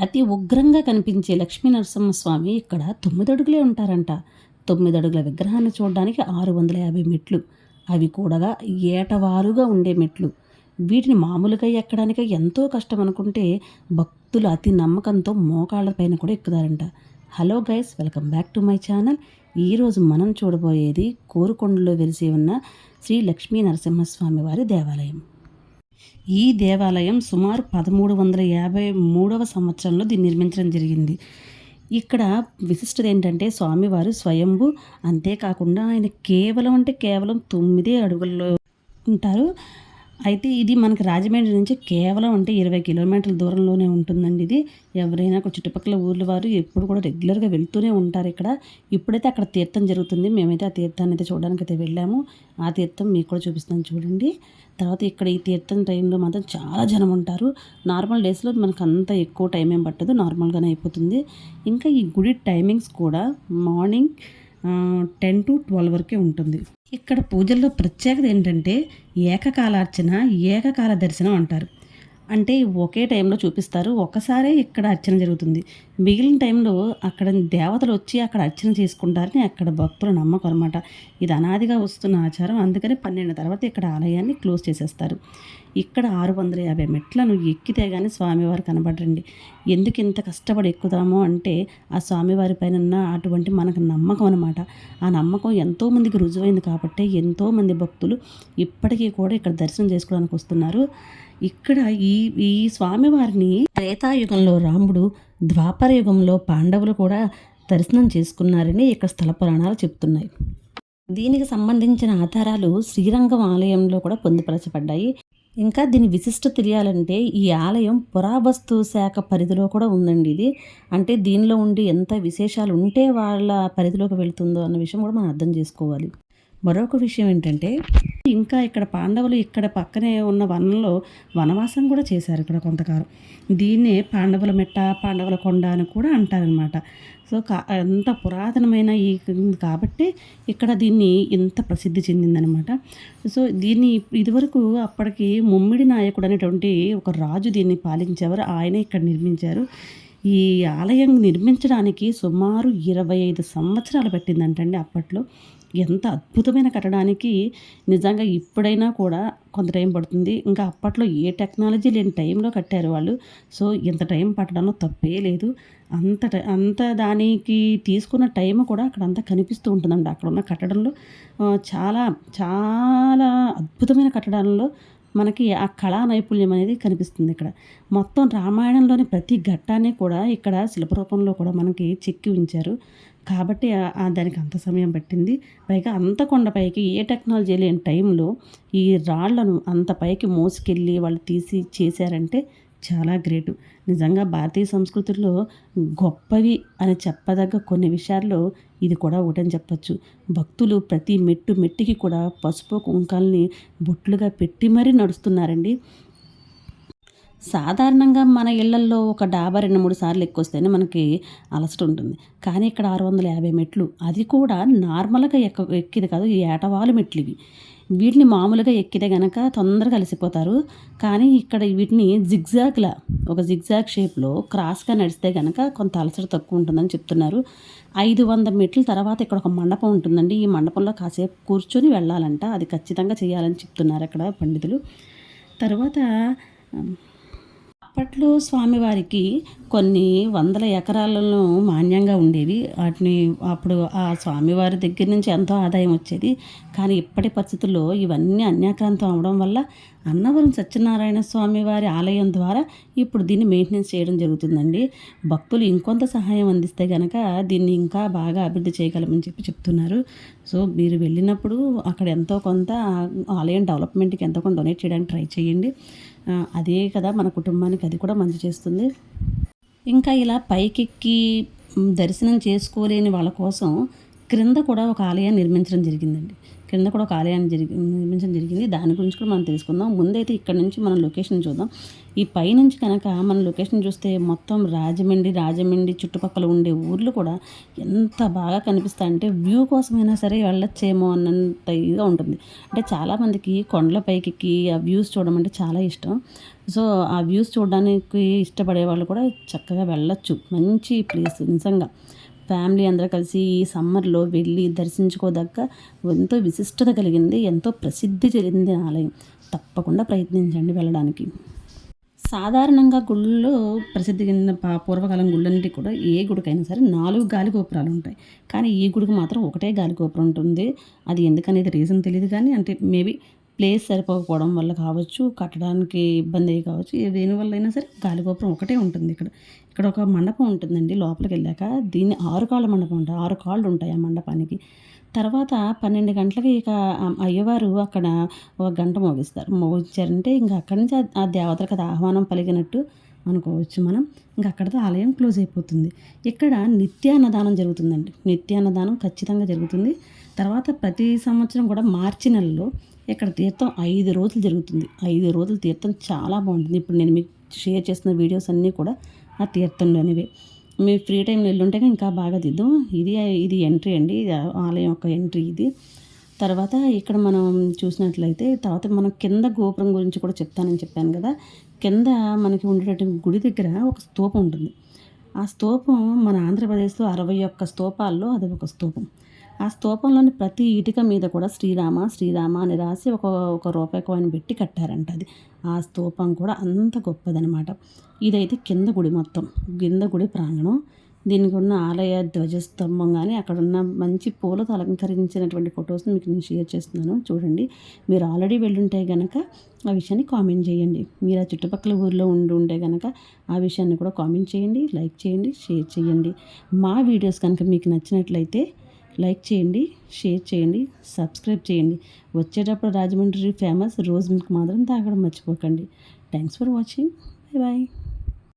అతి ఉగ్రంగా కనిపించే లక్ష్మీ నరసింహస్వామి ఇక్కడ తొమ్మిది అడుగులే ఉంటారంట. తొమ్మిది అడుగుల విగ్రహాన్ని చూడడానికి ఆరు వందల యాభై మెట్లు. అవి కూడా ఏటవారుగా ఉండే మెట్లు. వీటిని మామూలుగా ఎక్కడానికి ఎంతో కష్టం అనుకుంటే భక్తులు అతి నమ్మకంతో మోకాళ్ళపైన కూడా ఎక్కుతారంట. Hello guys welcome back to my channel. ఈరోజు మనం చూడబోయేది కోరుకొండలో వెలిసి ఉన్న శ్రీ లక్ష్మీ నరసింహస్వామి వారి దేవాలయం. ఈ దేవాలయం సుమారు పదమూడు వందల యాభై మూడవ సంవత్సరంలో దీన్ని నిర్మించడం జరిగింది. ఇక్కడ విశిష్టత ఏంటంటే స్వామివారు స్వయంభు అంతేకాకుండా ఆయన కేవలం అంటే కేవలం తొమ్మిదే అడుగుల్లో ఉంటారు. అయితే ఇది మనకి రాజమండ్రి నుంచి కేవలం అంటే ఇరవై కిలోమీటర్ల దూరంలోనే ఉంటుందండి ఇది. ఎవరైనా చుట్టుపక్కల ఊర్ల వారు ఎప్పుడు కూడా రెగ్యులర్గా వెళ్తూనే ఉంటారు ఇక్కడ. ఇప్పుడైతే అక్కడ తీర్థం జరుగుతుంది. మేమైతే ఆ తీర్థాన్ని అయితే చూడడానికి అయితే వెళ్ళాము. ఆ తీర్థం మీకు కూడా చూపిస్తాను చూడండి. తర్వాత ఇక్కడ ఈ తీర్థం టైంలో మాత్రం చాలా జనం ఉంటారు. నార్మల్ డేస్లో మనకు అంత ఎక్కువ టైం ఏం పట్టదు. నార్మల్గానే అయిపోతుంది. ఇంకా ఈ గుడి టైమింగ్స్ కూడా మార్నింగ్ టెన్ టు ట్వెల్వ్ వరకే ఉంటుంది. ఇక్కడ పూజల్లో ప్రత్యేకత ఏంటంటే ఏకకాలార్చన ఏకకాల దర్శనం అంటారు. అంటే ఒకే టైంలో చూపిస్తారు. ఒకసారే ఇక్కడ అర్చన జరుగుతుంది. మిగిలిన టైంలో అక్కడ దేవతలు వచ్చి అక్కడ అర్చన చేసుకుంటారని అక్కడ భక్తుల నమ్మకం అనమాట ఇది అనాదిగా వస్తున్న ఆచారం. అందుకని పన్నెండు తర్వాత ఇక్కడ ఆలయాన్ని క్లోజ్ చేసేస్తారు. ఇక్కడ ఆరు వందల యాభై మెట్లను ఎక్కితే కానీ స్వామివారు కనబడరండి. ఎందుకు ఇంత కష్టపడి ఎక్కుతామో అంటే ఆ స్వామివారి పైన ఉన్న అటువంటి మనకు నమ్మకం అనమాట ఆ నమ్మకం ఎంతోమందికి రుజువైంది కాబట్టి ఎంతోమంది భక్తులు ఇప్పటికీ కూడా ఇక్కడ దర్శనం చేసుకోవడానికి వస్తున్నారు. ఇక్కడ ఈ ఈ స్వామివారిని త్రేతాయుగంలో రాముడు ద్వాపర యుగంలో పాండవులు కూడా దర్శనం చేసుకున్నారని ఇక్కడ స్థల పురాణాలు చెప్తున్నాయి. దీనికి సంబంధించిన ఆధారాలు శ్రీరంగం ఆలయంలో కూడా పొందుపరచబడ్డాయి. ఇంకా దీని విశిష్ట తెలియాలంటే ఈ ఆలయం పురావస్తు శాఖ పరిధిలో కూడా ఉందండి ఇది. అంటే దీనిలో ఉండి ఎంత విశేషాలు ఉంటే వాళ్ళ పరిధిలోకి వెళ్తుందో అన్న విషయం కూడా మనం అర్థం చేసుకోవాలి. మరొక విషయం ఏంటంటే ఇంకా ఇక్కడ పాండవులు ఇక్కడ పక్కనే ఉన్న వనంలో వనవాసం కూడా చేశారు ఇక్కడ కొంతకాలం. దీన్నే పాండవుల మెట్ట పాండవుల కొండ అని కూడా అంటారనమాట సో కా ఎంత పురాతనమైన ఈ కాబట్టి ఇక్కడ దీన్ని ఇంత ప్రసిద్ధి చెందిందనమాట సో దీన్ని ఇదివరకు అప్పటికి ముమ్మిడి నాయకుడు అనేటువంటి ఒక రాజు దీన్ని పాలించేవారు. ఆయనే ఇక్కడ నిర్మించారు. ఈ ఆలయం నిర్మించడానికి సుమారు ఇరవై ఐదు సంవత్సరాలు పట్టిందంటండి అప్పట్లో. ఎంత అద్భుతమైన కట్టడానికి నిజంగా ఇప్పుడైనా కూడా కొంత టైం పడుతుంది. ఇంకా అప్పట్లో ఏ టెక్నాలజీ లేని టైంలో కట్టారు వాళ్ళు. సో ఇంత టైం పట్టడంలో తప్పే లేదు. అంత అంత దానికి తీసుకున్న టైం కూడా అక్కడ అంతా కనిపిస్తూ ఉంటుందండి. అక్కడ ఉన్న కట్టడంలో చాలా చాలా అద్భుతమైన కట్టడంలో మనకి ఆ కళా నైపుణ్యం అనేది కనిపిస్తుంది ఇక్కడ. మొత్తం రామాయణంలోని ప్రతి ఘట్టాన్ని కూడా ఇక్కడ శిల్పరూపంలో కూడా మనకి చెక్కి ఉంచారు. కాబట్టి దానికి అంత సమయం పట్టింది. పైగా అంత కొండపైకి ఏ టెక్నాలజీ లేని టైంలో ఈ రాళ్ళను అంత పైకి మోసుకెళ్ళి వాళ్ళు తీసి చేశారంటే చాలా గ్రేటు. నిజంగా భారతీయ సంస్కృతిలో గొప్పవి అని చెప్పదగ్గ కొన్ని విషయాల్లో ఇది కూడా ఒకటని చెప్పచ్చు. భక్తులు ప్రతి మెట్టు మెట్టికి కూడా పసుపు కుంకాలని బొట్లుగా పెట్టి మరీ నడుస్తున్నారండి. సాధారణంగా మన ఇళ్ళల్లో ఒక డాబా రెండు మూడు సార్లు ఎక్కువస్తేనే మనకి అలసట ఉంటుంది. కానీ ఇక్కడ ఆరు వందల యాభై మెట్లు. అది కూడా నార్మల్గా ఎక్క ఎక్కిది కాదు. ఈ ఏటవాలు మెట్లు ఇవి వీటిని మామూలుగా ఎక్కితే గనక తొందరగా కలిసిపోతారు. కానీ ఇక్కడ వీటిని జిగ్జాగ్లా ఒక జిగ్జాగ్ షేప్లో క్రాస్గా నడిస్తే గనక కొంత అలసట తక్కువ ఉంటుందని చెప్తున్నారు. ఐదు వంద మెట్ల తర్వాత ఇక్కడ ఒక మండపం ఉంటుందండి. ఈ మండపంలో కాసేపు కూర్చొని వెళ్ళాలంట. అది ఖచ్చితంగా చేయాలని చెప్తున్నారు అక్కడ పండితులు. తర్వాత అప్పట్లో స్వామివారికి కొన్ని వందల ఎకరాలలో మాన్యంగా ఉండేవి. వాటిని అప్పుడు ఆ స్వామివారి దగ్గర నుంచి ఎంతో ఆదాయం వచ్చేది. కానీ ఇప్పటి పరిస్థితుల్లో ఇవన్నీ అన్యాక్రాంతం అవడం వల్ల అన్నవరం సత్యనారాయణ స్వామి వారి ఆలయం ద్వారా ఇప్పుడు దీన్ని మెయింటెనెన్స్ చేయడం జరుగుతుందండి. భక్తులు ఇంకొంత సహాయం అందిస్తే కనుక దీన్ని ఇంకా బాగా అభివృద్ధి చేయగలమని చెప్పి చెప్తున్నారు. సో మీరు వెళ్ళినప్పుడు అక్కడ ఎంతో కొంత ఆలయం డెవలప్మెంట్కి ఎంతో కొంత డొనేట్ చేయడానికి ట్రై చేయండి. అదే కదా మన కుటుంబానికి అది కూడా మంచి చేస్తుంది. ఇంకా ఇలా పైకెక్కి దర్శనం చేసుకోలేని వాళ్ళ కోసం క్రింద కూడా ఒక ఆలయాన్ని నిర్మించడం జరిగిందండి. క్రింద కూడా ఒక ఆలయాన్ని జరిగి నిర్మించడం జరిగింది. దాని గురించి కూడా మనం తెలుసుకుందాం. ముందైతే ఇక్కడ నుంచి మనం లొకేషన్ చూద్దాం. ఈ పైనుంచి కనుక మనం లొకేషన్ చూస్తే మొత్తం రాజమండ్రి రాజమండ్రి చుట్టుపక్కల ఉండే ఊర్లు కూడా ఎంత బాగా కనిపిస్తాయంటే వ్యూ కోసమైనా సరే వెళ్ళొచ్చేమో అన్నంత ఇదిగా ఉంటుంది. అంటే చాలామందికి కొండల పైకి ఆ వ్యూస్ చూడడం అంటే చాలా ఇష్టం. సో ఆ వ్యూస్ చూడడానికి ఇష్టపడే వాళ్ళు కూడా చక్కగా వెళ్ళొచ్చు. మంచి ప్లేస్ నిజంగా. ఫ్యామిలీ అందరూ కలిసి ఈ సమ్మర్లో వెళ్ళి దర్శించుకోదగ్గ ఎంతో విశిష్టత కలిగింది ఎంతో ప్రసిద్ధి చెందిన ఆలయం. తప్పకుండా ప్రయత్నించండి వెళ్ళడానికి. సాధారణంగా గుళ్ళో ప్రసిద్ధి చెందిన పా పూర్వకాలం గుళ్ళన్నిటి కూడా ఏ గుడికైనా సరే నాలుగు గాలి గోపురాలు ఉంటాయి. కానీ ఈ గుడికి మాత్రం ఒకటే గాలి గోపురం ఉంటుంది. అది ఎందుకనేది రీజన్ తెలియదు కానీ అంటే మేబీ ప్లేస్ సరిపోకపోవడం వల్ల కావచ్చు కట్టడానికి ఇబ్బంది కావచ్చు దేనివల్ల అయినా సరే గాలిగోపురం ఒకటే ఉంటుంది ఇక్కడ. ఇక్కడ ఒక మండపం ఉంటుందండి లోపలికి వెళ్ళాక. దీన్ని ఆరు కాళ్ళ మండపం ఉంటుంది ఆరు కాళ్ళు ఉంటాయి ఆ మండపానికి. తర్వాత పన్నెండు గంటలకి ఇక అయ్యవారు అక్కడ ఒక గంట మోగిస్తారు. మోగించారంటే ఇంకా అక్కడి నుంచి ఆ- ఆ దేవతలకు అది ఆహ్వానం పలికినట్టు అనుకోవచ్చు మనం. ఇంకా అక్కడితో ఆలయం క్లోజ్ అయిపోతుంది. ఇక్కడ నిత్యాన్నదానం జరుగుతుందండి. నిత్యాన్నదానం ఖచ్చితంగా జరుగుతుంది. తర్వాత ప్రతి సంవత్సరం కూడా మార్చి నెలలో ఇక్కడ తీర్థం ఐదు రోజులు జరుగుతుంది. ఐదు రోజులు తీర్థం చాలా బాగుంటుంది. ఇప్పుడు నేను మీకు షేర్ చేసిన వీడియోస్ అన్నీ కూడా ఆ తీర్థంలోనివే. మీ ఫ్రీ టైం వెళ్ళుంటే ఇంకా బాగా దిద్దాం. ఇది ఇది ఎంట్రీ అండి. ఆలయం యొక్క ఎంట్రీ ఇది. తర్వాత ఇక్కడ మనం చూసినట్లయితే తర్వాత మనం కింద గోపురం గురించి కూడా చెప్తానని చెప్పాను కదా. కింద మనకి ఉండేటటువంటి గుడి దగ్గర ఒక స్తూపం ఉంటుంది. ఆ స్తూపం మన ఆంధ్రప్రదేశ్లో అరవై ఒక్క స్తూపాల్లో అది ఒక స్తూపం. ఆ స్తూపంలోని ప్రతి ఇటుక మీద కూడా శ్రీరామ శ్రీరామ అని రాసి ఒక ఒక రూపాయి కాయిన్ పెట్టి కట్టారంట అది. ఆ స్తూపం కూడా అంత గొప్పదనమాట. ఇదైతే కింద గుడి మొత్తం. కింద గుడి ప్రాంగణం. దీనికి ఉన్న ఆలయ ధ్వజస్తంభం కానీ అక్కడ ఉన్న మంచి పూలతో అలంకరించినటువంటి ఫొటోస్ని మీకు నేను షేర్ చేస్తున్నాను. చూడండి. మీరు ఆల్రెడీ వెళ్ళుంటే కనుక ఆ విషయాన్ని కామెంట్ చేయండి. మీరు ఆ చుట్టుపక్కల ఊర్లో ఉండి ఉంటే కనుక ఆ విషయాన్ని కూడా కామెంట్ చేయండి లైక్ చేయండి షేర్ చేయండి. మా వీడియోస్ కనుక మీకు నచ్చినట్లయితే లైక్ చేయండి షేర్ చేయండి సబ్స్క్రైబ్ చేయండి. వచ్చేటప్పుడు రాజమండ్రి ఫేమస్ రోజ్ మిల్క్ మాత్రం తాగడం మర్చిపోకండి. Thanks for watching bye bye